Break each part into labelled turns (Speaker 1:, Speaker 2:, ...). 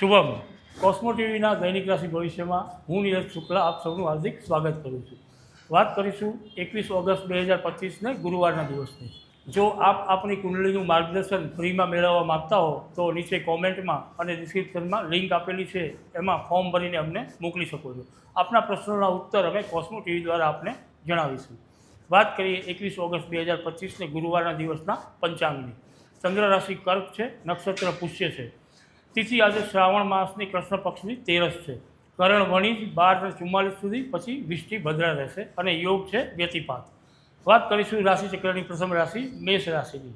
Speaker 1: શુભમ. કોસ્મો ટીવીના દૈનિક રાશિ ભવિષ્યમાં હું નીરજ શુક્લા આપ સૌનું હાર્દિક સ્વાગત કરું છું. વાત કરીશું એકવીસ ઓગસ્ટ બે હજાર પચીસને ગુરુવારના દિવસની. જો આપ આપણી કુંડળીનું માર્ગદર્શન ફ્રીમાં મેળવવા માગતા હો, તો નીચે કોમેન્ટમાં અને ડિસ્ક્રિપ્શનમાં લિંક આપેલી છે, એમાં ફોર્મ ભરીને અમને મોકલી શકો છો. આપના પ્રશ્નોના ઉત્તર અમે કોસ્મો ટીવી દ્વારા આપને જણાવીશું. વાત કરીએ એકવીસ ઓગસ્ટ બે હજાર પચીસને ગુરુવારના દિવસના પંચાંગની. ચંદ્ર રાશિ કર્ક છે, નક્ષત્ર પુષ્ય છે. તિથિ આજે શ્રાવણ માસની કૃષ્ણ પક્ષની તેરસ છે. કરણ વણિજ બાર ચુમ્માલીસ સુધી, પછી વિષ્ટિ ભદ્રા રહેશે અને યોગ છે વ્યતિપાત. વાત કરીશું રાશિ ચક્રની પ્રથમ રાશિ, મેષ રાશિની.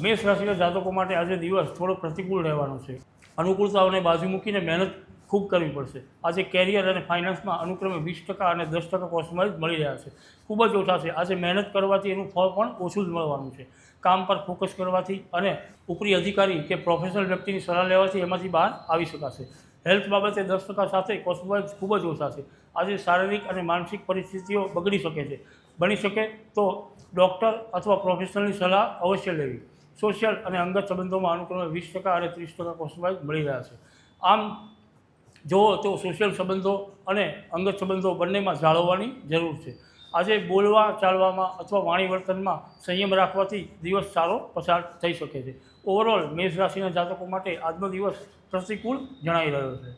Speaker 1: મેષ રાશિના જાતકો માટે આજે દિવસ થોડો પ્રતિકૂળ રહેવાનો છે. અનુકૂળતાઓને બાજુ મૂકીને મહેનત ખૂબ કરવી પડશે. આજે કેરિયર અને ફાઇનાન્સમાં અનુક્રમે વીસ ટકા અને દસ ટકા કોસ્ટમાઇઝ મળી રહ્યા છે. ખૂબ જ ઓછા છે. આજે મહેનત કરવાથી એનું ફળ પણ ઓછું જ મળવાનું છે. કામ પર ફોકસ કરવાથી અને ઉપરી અધિકારી કે પ્રોફેશનલ વ્યક્તિની સલાહ લેવાથી એમાંથી બહાર આવી શકાશે. હેલ્થ બાબતે દસ ટકા સાથે કોસ્ટમાં ખૂબ જ ઓછા છે. આજે શારીરિક અને માનસિક પરિસ્થિતિઓ બગડી શકે છે. બની શકે તો ડૉક્ટર અથવા પ્રોફેશનલની સલાહ અવશ્ય લેવી. સોશિયલ અને અંગત સંબંધોમાં અનુક્રમે વીસ ટકા અને ત્રીસ ટકા કોસ્ટમાં મળી રહ્યા છે. આમ જુઓ તો સોશિયલ સંબંધો અને અંગત સંબંધો બંનેમાં જાળવવાની જરૂર છે. આજે બોલવા, ચાલવામાં અથવા વાણી વર્તનમાં સંયમ રાખવાથી દિવસ સારો પસાર થઈ શકે છે. ઓવરઓલ મેષ રાશિના જાતકો માટે આજનો દિવસ પ્રતિકૂળ જણાઈ રહ્યો છે.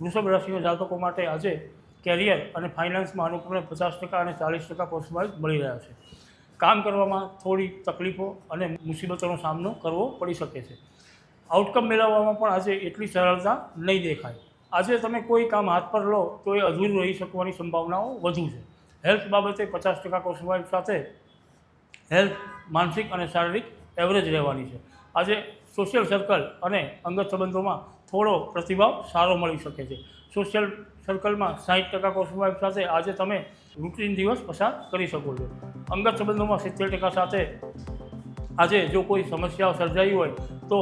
Speaker 1: વૃષભ રાશિના જાતકો માટે આજે કેરિયર અને ફાઇનાન્સમાં અનુક્રમે પચાસ ટકા અને ચાલીસ ટકા પોસ્ટમાં મળી રહ્યા છે. કામ કરવામાં થોડી તકલીફો અને મુસીબતોનો સામનો કરવો પડી શકે છે. આઉટકમ મેળવવામાં પણ આજે એટલી સરળતા નહીં દેખાય. આજે તમે કોઈ કામ હાથ પર લો તો એ અધૂરું રહી શકવાની સંભાવનાઓ વધુ છે. હેલ્થ બાબતે પચાસ ટકા કોસ્ટવાઇફ સાથે હેલ્થ માનસિક અને શારીરિક એવરેજ રહેવાની છે. આજે સોશિયલ સર્કલ અને અંગત સંબંધોમાં થોડો પ્રતિભાવ સારો મળી શકે છે. સોશિયલ સર્કલમાં સાઠ ટકા કોસવાઈફ સાથે આજે તમે રૂટીન દિવસ પસાર કરી શકો છો. અંગત સંબંધોમાં સિત્તેર ટકા સાથે આજે જો કોઈ સમસ્યાઓ સર્જાઈ હોય તો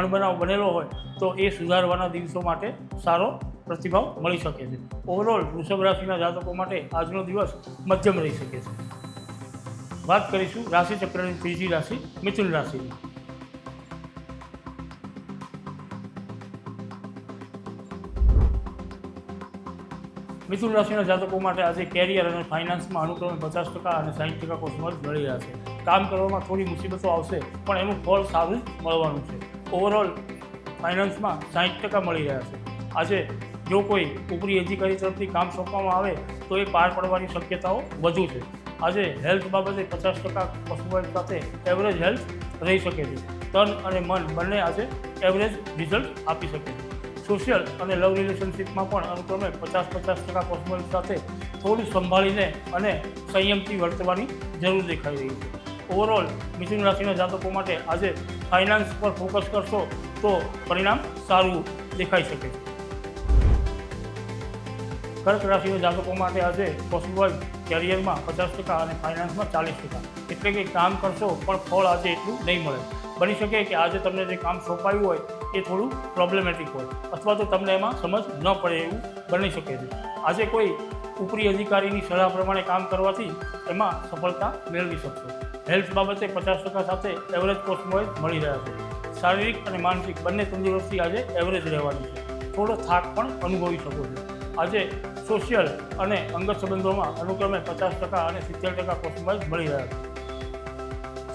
Speaker 1: અણબનાવ બનેલો હોય તો એ સુધારવાના દિવસો માટે સારો પ્રતિભાવ મળી શકે છે. ઓવરઓલ વૃષભ રાશિના જાતકો માટે આજનો દિવસ મધ્યમ રહી શકે છે. વાત કરીશું રાશિ ચક્રની ત્રીજી રાશિ, મિથુન રાશિની. મિથુન રાશિના જાતકો માટે આજે કેરિયર અને ફાઇનાન્સમાં અનુક્રમે પચાસ ટકા અને સાઠ ટકા કોસ્મસ મળી રહ્યા છે. કામ કરવામાં થોડી મુસીબતો આવશે, પણ એનું ફળ સારું મળવાનું છે. ઓવરઓલ ફાઇનાન્સમાં સાઠ ટકા મળી રહ્યા છે. આજે જો કોઈ ઉપરી અધિકારી તરફથી કામ સોંપવામાં આવે, તો એ પાર પડવાની શક્યતાઓ વધુ છે. આજે હેલ્થ બાબતે પચાસ ટકા પશુપાલન સાથે એવરેજ હેલ્થ રહી શકે છે. તન અને મન બંને આજે એવરેજ રિઝલ્ટ આપી શકે છે. સોશિયલ અને લવ રિલેશનશિપમાં પણ અનુક્રમે પચાસ પચાસ ટકા કોસ્મોલ સાથે થોડું સંભાળીને અને સંયમથી વર્તવાની જરૂર દેખાઈ રહી છે. ઓવરઓલ મિથુન રાશિના જાતકો માટે આજે ફાઇનાન્સ પર ફોકસ કરશો તો પરિણામ સારું દેખાઈ શકે કર્ક રાશિના જાતકો માટે આજે પોસિબલ કેરિયરમાં પચાસ ટકા અને ફાઇનાન્સમાં ચાલીસ ટકા. એટલે કે કામ કરશો પણ ફળ આજે એટલું નહીં મળે. બની શકે કે આજે તમને જે કામ સોંપાયું હોય એ થોડું પ્રોબ્લેમેટિક હોય અથવા તો તમને એમાં સમજ ન પડે એવું બની શકે છે. આજે કોઈ ઉપરી અધિકારીની સલાહ પ્રમાણે કામ કરવાથી એમાં સફળતા મેળવી શકશો. હેલ્થ બાબતે પચાસ ટકા સાથે એવરેજ કોસ્ટમાં મળી રહ્યા છે. શારીરિક અને માનસિક બંને તંદુરસ્તી આજે એવરેજ રહેવાની છે. થોડો થાક પણ અનુભવી શકો છો. આજે સોશિયલ અને અંગત સંબંધોમાં અનુક્રમે પચાસ ટકા અને સિત્તેર ટકા કોસ્ટમાં મળી રહ્યા છે.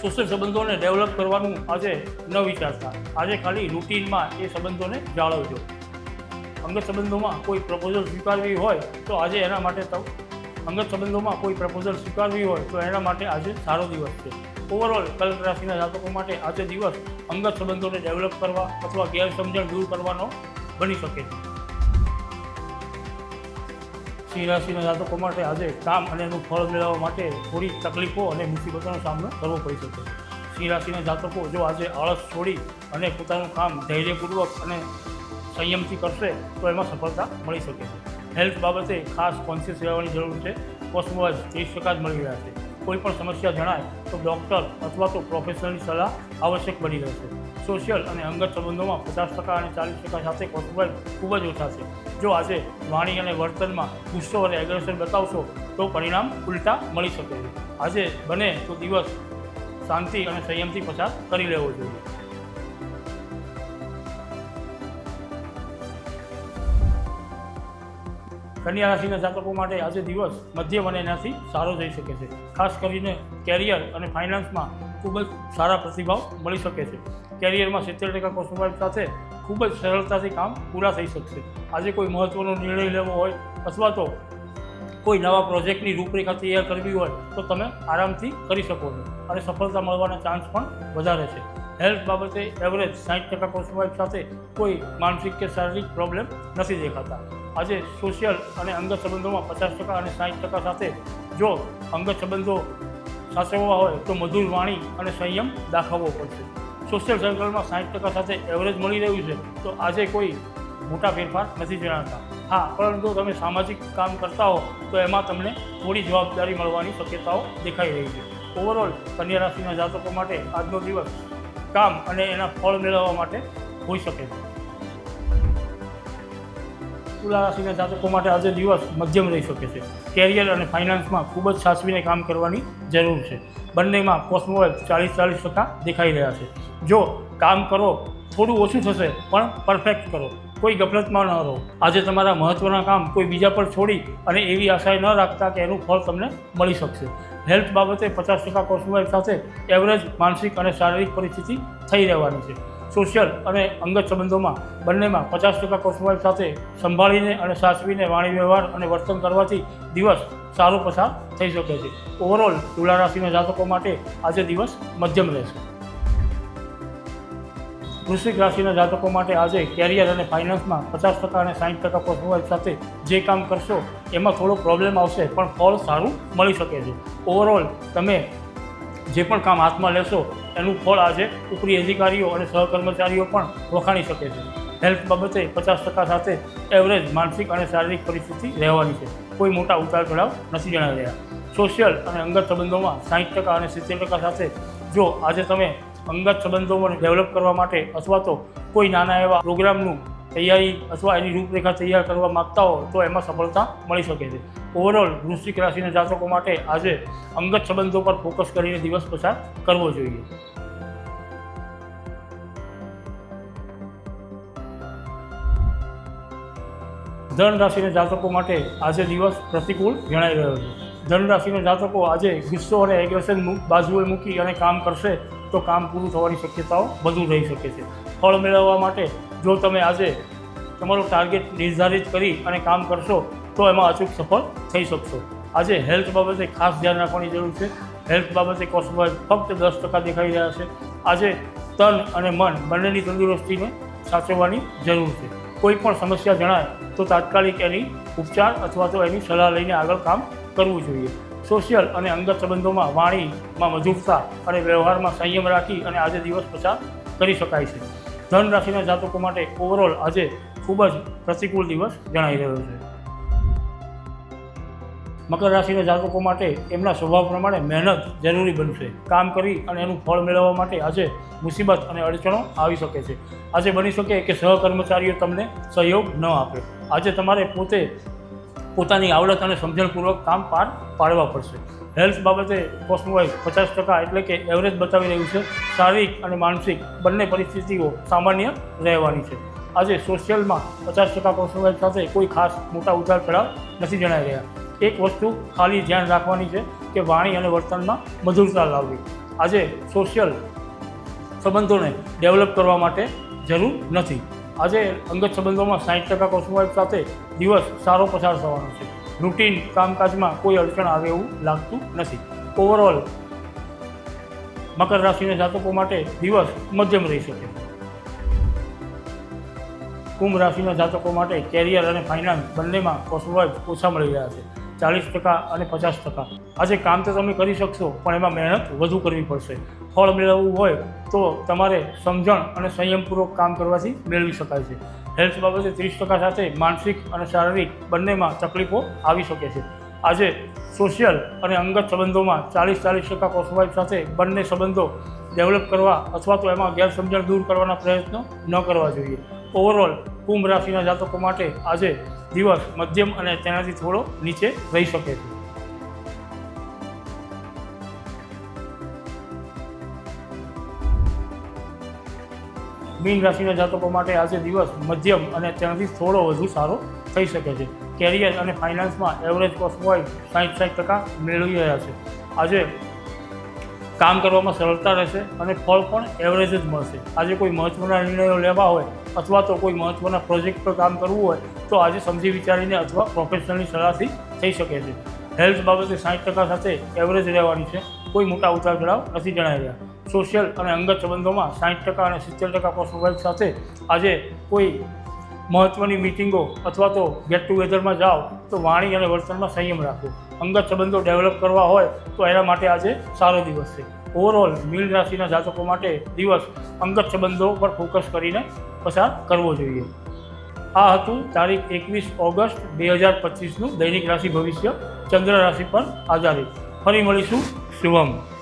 Speaker 1: સોશિયલ સંબંધોને ડેવલપ કરવાનું આજે ન વિચારતા આજે ખાલી રૂટીનમાં એ સંબંધોને જાળવજો. અંગત સંબંધોમાં કોઈ પ્રપોઝલ સ્વીકારવી હોય તો આજે એના માટે અંગત સંબંધોમાં કોઈ પ્રપોઝલ સ્વીકારવી હોય તો એના માટે આજે સારો દિવસ છે. ઓવરઓલ કર્ક રાશિના જાતકો માટે આજે દિવસ અંગત સંબંધોને ડેવલપ કરવા અથવા ગેરસમજણ દૂર કરવાનો બની શકે છે. સિંહ રાશિના જાતકો માટે આજે કામ અને એનું ફળ મેળવવા માટે થોડી તકલીફો અને મુસીબતોનો સામનો કરવો પડી શકે છે. સિંહ રાશિના જાતકો જો આજે આળસ છોડી અને પોતાનું કામ ધૈર્યપૂર્વક અને સંયમથી કરશે તો એમાં સફળતા મળી શકે. હેલ્થ બાબતે ખાસ કોન્શિયસ રહેવાની જરૂર છે. કોસ્મોવાઇઝ ત્રીસ ટકા જ મળી રહ્યા છે. કોઈ પણ સમસ્યા જણાય તો ડૉક્ટર અથવા તો પ્રોફેશનલની સલાહ આવશ્યક બની રહેશે. સોશિયલ અને અંગત સંબંધોમાં પચાસ ટકા અને ચાલીસ ટકા સાથે કોસ્મોવાઇઝ ખૂબ જ ઓછા છે. જો આજે વાણી અને વર્તનમાં ગુસ્સો અને એગ્રેશન બતાવશો તો પરિણામ ઉલટા મળી શકે. છે આજે બને તો દિવસ શાંતિ અને સંયમથી પસાર કરી લેવો જોઈએ. કન્યા રાશિના જાતકો માટે આજે દિવસ મધ્યમ અને એનાથી સારો જઈ શકે છે. ખાસ કરીને કેરિયર અને ફાઇનાન્સમાં ખૂબ જ સારા પ્રતિભાવ મળી શકે છે. કેરિયરમાં સિત્તેર ટકા કોસ્મોવાઇફ સાથે ખૂબ જ સરળતાથી કામ પૂરા થઈ શકશે. આજે કોઈ મહત્ત્વનો નિર્ણય લેવો હોય અથવા તો કોઈ નવા પ્રોજેક્ટની રૂપરેખા તૈયાર કરવી હોય તો તમે આરામથી કરી શકો છો અને સફળતા મળવાના ચાન્સ પણ વધારે છે. હેલ્થ બાબતે એવરેજ સાઠ ટકા કોસ્મોવાઇફ સાથે કોઈ માનસિક કે શારીરિક પ્રોબ્લેમ નથી દેખાતા. આજે સોશિયલ અને અંગત સંબંધોમાં પચાસ ટકા અને સાહીઠ ટકા સાથે જો અંગત સંબંધો સાચવવા હોય તો મધુર વાણી અને સંયમ દાખવવો પડશે. સોશિયલ સર્કલમાં સાઠ ટકા સાથે એવરેજ મળી રહ્યું છે તો આજે કોઈ મોટા ફેરફાર નથી જણાતા. હા, પરંતુ તમે સામાજિક કામ કરતા હો તો એમાં તમને થોડી જવાબદારી મળવાની શક્યતાઓ દેખાઈ રહી છે. ઓવરઓલ કન્યા રાશિના જાતકો માટે આજનો દિવસ કામ અને એના ફળ મેળવવા માટે હોઈ શકે છે. તુલા રાશિના જાતકો માટે આજે દિવસ મધ્યમ રહી શકે છે. કેરિયર અને ફાઇનાન્સમાં ખૂબ જ સાચવીને કામ કરવાની જરૂર છે. બંનેમાં કોસ્મોવેલ ચાલીસ ચાલીસ ટકા દેખાઈ રહ્યા છે. જો કામ કરો, થોડું ઓછું થશે, પણ પરફેક્ટ કરો. કોઈ ગફલતમાં ન રહો. આજે તમારા મહત્ત્વના કામ કોઈ બીજા પર છોડી અને એવી આશાએ ન રાખતા કે એનું ફળ તમને મળી શકશે. હેલ્થ બાબતે પચાસ ટકા કોસ્મોવેલ સાથે એવરેજ માનસિક અને શારીરિક પરિસ્થિતિ થઈ રહેવાની છે. સોશિયલ અને અંગત સંબંધોમાં બંનેમાં પચાસ ટકા કોસ્મોવાઇફ સાથે સંભાળીને અને સાચવીને વાણી વ્યવહાર અને વર્તન કરવાથી દિવસ સારો પસાર થઈ શકે છે. ઓવરઓલ તુલા રાશિના જાતકો માટે આજે દિવસ મધ્યમ રહેશે. વૃશ્ચિક રાશિના જાતકો માટે આજે કેરિયર અને ફાઇનાન્સમાં પચાસ ટકા અને સાઠ ટકા કોસ્મોવાઇફ સાથે જે કામ કરશો, એમાં થોડો પ્રોબ્લેમ આવશે, પણ ફળ સારું મળી શકે છે. ઓવરઓલ તમે જે પણ કામ હાથમાં લેશો એનું ફળ આજે ઉપરી અધિકારીઓ અને સહકર્મચારીઓ પણ વખાણી શકે છે. હેલ્થ બાબતે પચાસ ટકા સાથે એવરેજ માનસિક અને શારીરિક પરિસ્થિતિ રહેવાની છે. કોઈ મોટા ઉતાર ચઢાવ નથી જણાવી રહ્યા. સોશિયલ અને અંગત સંબંધોમાં સાઠ ટકા અને સિત્તેર ટકા સાથે જો આજે તમે અંગત સંબંધોને ડેવલપ કરવા માટે અથવા તો કોઈ નાના એવા પ્રોગ્રામનું તૈયારી અથવા એની રૂપરેખા તૈયાર કરવા માગતા હો તો એમાં સફળતા મળી શકે છે. ઓવરઓલ વૃશ્ચિક રાશિના જાતકો માટે આજે અંગત સંબંધો પર ફોકસ કરીને દિવસ પસાર કરવો જોઈએ. ધન રાશિના જાતકો માટે આજે દિવસ પ્રતિકૂળ જણાઈ રહ્યો છે. ધન રાશિના જાતકો આજે ગુસ્સો અને એગ્રેશન બાજુએ મૂકી અને કામ કરશે તો કામ પૂરું થવાની શક્યતાઓ વધુ રહી શકે છે. ફળ મેળવવા માટે જો તમે આજે તમારું ટાર્ગેટ નિર્ધારિત કરી અને કામ કરશો તો એમાં અચૂક સફળ થઈ શકશો. આજે હેલ્થ બાબતે ખાસ ધ્યાન રાખવાની જરૂર છે. હેલ્થ બાબતે કોસ્મોવાઇઝ ફક્ત દસ ટકા દેખાઈ રહ્યા છે. આજે તન અને મન બંનેની તંદુરસ્તીને સાચવવાની જરૂર છે. કોઈ પણ સમસ્યા જણાય તો તાત્કાલિક એની ઉપચાર અથવા તો એની સલાહ લઈને આગળ કામ કરવું જોઈએ. સોશિયલ અને અંગત સંબંધોમાં વાણીમાં મજૂરતા અને વ્યવહારમાં સંયમ રાખી અને આજે દિવસ પસાર કરી શકાય છે. ધન રાશિના જાતકો માટે ઓવરઓલ આજે ખૂબ જ પ્રતિકૂળ દિવસ જણાઈ રહ્યો છે. મકર રાશિના જાતકો માટે એમના સ્વભાવ પ્રમાણે મહેનત જરૂરી બનશે. કામ કરી અને એનું ફળ મેળવવા માટે આજે મુસીબત અને અડચણો આવી શકે છે. આજે બની શકે કે સહકર્મચારીઓ તમને સહયોગ ન આપે. આજે તમારે પોતે પોતાની આવડત અને સમજણપૂર્વક કામ પાર પાડવા પડશે. હેલ્થ બાબતે કોસ્મોવાઇઝ પચાસ ટકા એટલે કે એવરેજ બતાવી રહ્યું છે. શારીરિક અને માનસિક બંને પરિસ્થિતિઓ સામાન્ય રહેવાની છે. આજે સોશિયલમાં પચાસ ટકા કોસ્મોવાઇઝ સાથે કોઈ ખાસ મોટા ઉતાર ચઢાવ નથી જણાઈ રહ્યા. એક વસ્તુ ખાલી ધ્યાન રાખવાની છે કે વાણી અને વર્તનમાં મધુરતા લાવવી. આજે સોશિયલ સંબંધોને ડેવલપ કરવા માટે જરૂર નથી. આજે અંગત સંબંધોમાં સાઠ ટકા કોસ્મોવાઇફ સાથે દિવસ સારો પસાર થવાનો છે. રૂટીન કામકાજમાં કોઈ અડચણ આવે એવું લાગતું નથી. ઓવરઓલ મકર રાશિના જાતકો માટે દિવસ મધ્યમ રહી શકે. કુંભ રાશિના જાતકો માટે કેરિયર અને ફાઇનાન્સ બંનેમાં કોસ્મોવાઇફ ઓછા મળી રહ્યા છે. ચાલીસ ટકા અને પચાસ ટકા. આજે કામ તો તમે કરી શકશો, પણ એમાં મહેનત વધુ કરવી પડશે. ફળ મેળવવું હોય તો તમારે સમજણ અને સંયમપૂર્વક કામ કરવાથી મેળવી શકાય છે. હેલ્થ બાબતે ત્રીસ ટકા સાથે માનસિક અને શારીરિક બંનેમાં તકલીફો આવી શકે છે. આજે સોશિયલ અને અંગત સંબંધોમાં ચાલીસ ચાલીસ ટકા કોસવાઈફ સાથે બંને સંબંધો ડેવલપ કરવા અથવા તો એમાં ગેરસમજણ દૂર કરવાના પ્રયત્નો ન કરવા જોઈએ. ઓવરઓલ કુંભ રાશિના જાતકો માટે આજે દિવસ મધ્યમ અને તેનાથી થોડો નીચે રહી શકે છે. મીન રાશિના જાતકો માટે આજે દિવસ મધ્યમ અને તેનાથી થોડો વધુ સારો થઈ શકે છે. કેરિયર અને ફાઇનાન્સમાં એવરેજ કોસ્ટ હોય સાઠ સાઠ ટકા મેળવી રહ્યા છે. આજે કામ કરવામાં સરળતા રહેશે અને ફળ પણ એવરેજ જ મળશે. આજે કોઈ મહત્ત્વના નિર્ણયો લેવા હોય અથવા તો કોઈ મહત્ત્વના પ્રોજેક્ટ પર કામ કરવું હોય, તો આજે સમજી વિચારીને અથવા પ્રોફેશનલની સલાહથી થઈ શકે છે. હેલ્થ બાબતે સાઠ ટકા સાથે એવરેજ રહેવાની છે. કોઈ મોટા ઉતાર ચઢાવ નથી જણાઈ રહ્યા સોશિયલ અને અંગત સંબંધોમાં સાઠ ટકા અને સિત્તેર ટકા પોસ્ટ સાથે આજે કોઈ મહત્ત્વની મિટિંગો અથવા તો ગેટ ટુગેધરમાં જાઓ, તો વાણી અને વર્તનમાં સંયમ રાખો. અંગત સંબંધો ડેવલપ કરવા હોય, તો એના માટે આજે સારો દિવસ છે. ઓવરઓલ મીન રાશિના જાતકો માટે દિવસ અંગત સંબંધો પર ફોકસ કરીને પસાર કરવો જોઈએ. આ હતું તારીખ એકવીસ ઓગસ્ટ બે હજાર પચીસનું દૈનિક રાશિ ભવિષ્ય. ચંદ્ર રાશિ પર આધારિત. ફરી મળીશું. શુભમ.